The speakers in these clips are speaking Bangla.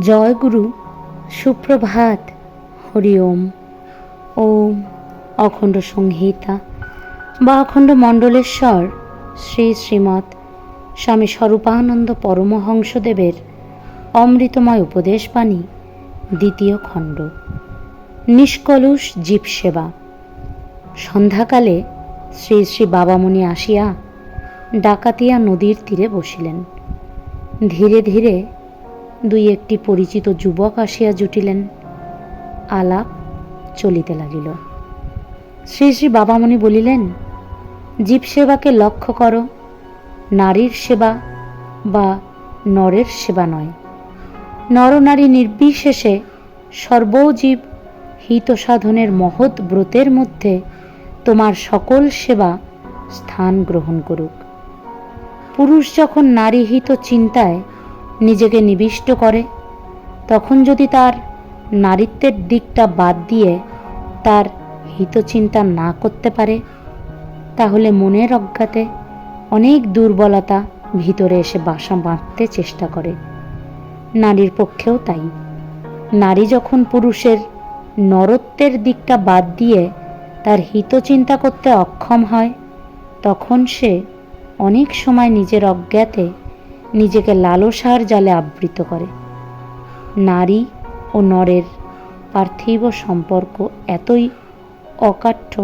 জয় গুরু, সুপ্রভাত, হরি ওম। ওম অখণ্ড সংহিতা বা অখণ্ড মণ্ডলেশ্বর শ্রী শ্রীমৎ স্বামী স্বরূপানন্দ পরমহংসদেবের অমৃতময় উপদেশবাণী, দ্বিতীয় খণ্ড। নিষ্কলুষ জীব সেবা সন্ধ্যাকালে শ্রী শ্রী বাবামণি আসিয়া ডাকাতিয়া নদীর তীরে বসিলেন। ধীরে ধীরে দুই একটি পরিচিত যুবক আসিয়া জুটিলেন। আলাপ চলিতে লাগিল। শ্রী শ্রী বাবামণি বলিলেন, জীব সেবাকে লক্ষ্য করো। নারীর সেবা বা নরের সেবা নয়। নরনারী নির্বিশেষে সর্বজীব হিত সাধনের মহৎ ব্রতের মধ্যে তোমার সকল সেবা স্থান গ্রহণ করুক। পুরুষ যখন নারী হিত চিন্তায় নিজেকে নিবিষ্ট করে, তখন যদি তার নারীত্বের দিকটা বাদ দিয়ে তার হিতচিন্তা না করতে পারে, তাহলে মনের অজ্ঞাতে অনেক দুর্বলতা ভিতরে এসে বাসা বাঁধতে চেষ্টা করে। নারীর পক্ষেও তাই। নারী যখন পুরুষের নরত্বের দিকটা বাদ দিয়ে তার হিতচিন্তা করতে অক্ষম হয়, তখন সে অনেক সময় নিজের অজ্ঞাতে নিজেকে লালসার জালে আবৃত করে। নারী ও নরের পার্থিব সম্পর্ক এতই অকাঠ্য,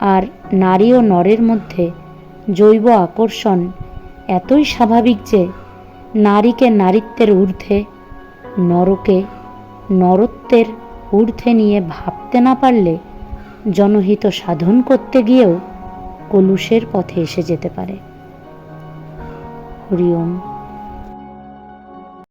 আর নারী ও নরের মধ্যে জৈব আকর্ষণ এতই স্বাভাবিক যে নারীকে নারীত্বের ঊর্ধ্বে, নরকে নরত্বের ঊর্ধ্বে নিয়ে ভাবতে না পারলে জনহিত সাধন করতে গিয়েও কলুষের পথে এসে যেতে পারে। হরি ওম